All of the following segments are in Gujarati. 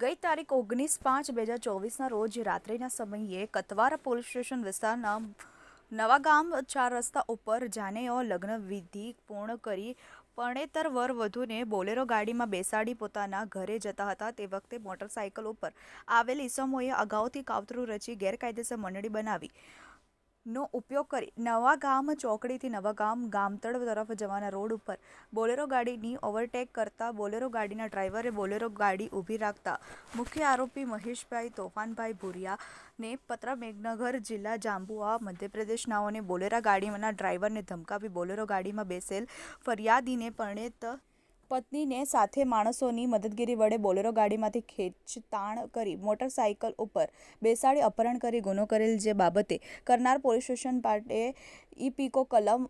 ગઈ તારીખ ઓગણીસ પાંચ બે હજાર ચોવીસના રોજ રાત્રિના સમયે કતવારા પોલીસ સ્ટેશન વિસ્તારના નવાગામ ચાર રસ્તા ઉપર જાનેઓ લગ્ન વિધિ પૂર્ણ કરી પરણેતર વર વધુને બોલેરો ગાડીમાં બેસાડી પોતાના ઘરે જતા હતા. તે વખતે મોટરસાયકલ ઉપર આવેલ ઈસમોએ અગાઉથી કાવતરું રચી ગેરકાયદેસર મંડળી બનાવી. નો ઉપયોગ કરી નવાગામ ચોકડીથી નવાગામ ગામતળ તરફ જવાના રોડ ઉપર બોલેરો ગાડીની ઓવરટેક કરતા બોલેરો ગાડીના ડ્રાઈવરે બોલેરો ગાડી ઊભી રાખતા મુખ્ય આરોપી મહેશભાઈ તોફાનભાઈ ભુરિયાને પત્ર મેઘનગર જિલ્લા જાંબુઆ મધ્યપ્રદેશનાઓને બોલેરા ગાડીના ડ્રાઈવરને ધમકાવી બોલેરો ગાડીમાં બેસેલ ફરિયાદીને પરણેત પત્નીને સાથે માણસોની મદદગીરી વડે બોલેરો ગાડીમાંથી ખેંચતાણ કરી મોટરસાયકલ ઉપર બેસાડી અપહરણ કરી ગુનો કરેલ જે બાબતે કરનાર પોલીસ સ્ટેશન પાટે ઈપીકો કલમ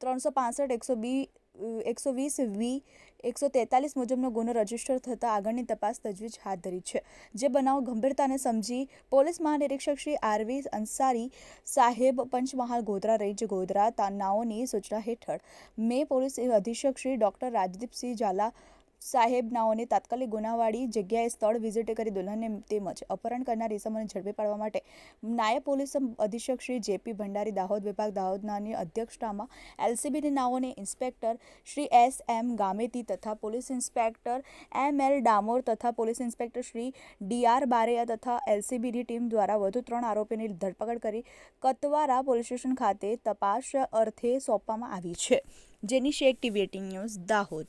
ત્રણસો પાસઠ, એકસો બી એકસો વીસ વી, એકસો તેતાલીસ મુજબનો ગુનો રજિસ્ટર થતાં આગળની તપાસ તજવીજ હાથ ધરી છે. જે બનાવ ગંભીરતાને સમજી પોલીસ મહાનિરીક્ષક શ્રી આરવી અંસારી સાહેબ પંચમહાલ ગોધરા રેન્જ ગોધરા તાનાઓની સૂચના હેઠળ મે પોલીસ અધિક્ષક શ્રી ડૉક્ટર રાજદીપસિંહ ઝાલા સાહેબ નાઓને તાત્કાલિક ગુનાવાળી જગ્યાએ સ્થળ વિઝિટ કરી દુલ્હનને તેમજ અપહરણ કરનાર ઇસમોને ઝડપી પાડવા માટે નાયબ પોલીસ અધિક્ષક શ્રી જેપી ભંડારી, દાહોદ વિભાગ, દાહોદનાની અધ્યક્ષતામાં એલસીબીની નાઓને inspector Shri S M Gameti તથા police inspector M L Damor તથા police inspector Shri D R Bareya તથા એલસીબીની ટીમ દ્વારા વધુ ત્રણ આરોપીની ધરપકડ કરી કતવારા પોલીસ સ્ટેશન ખાતે તપાસ અર્થે સોંપવામાં આવી છે. જેની શેખ ટીવી ન્યૂઝ, દાહોદ.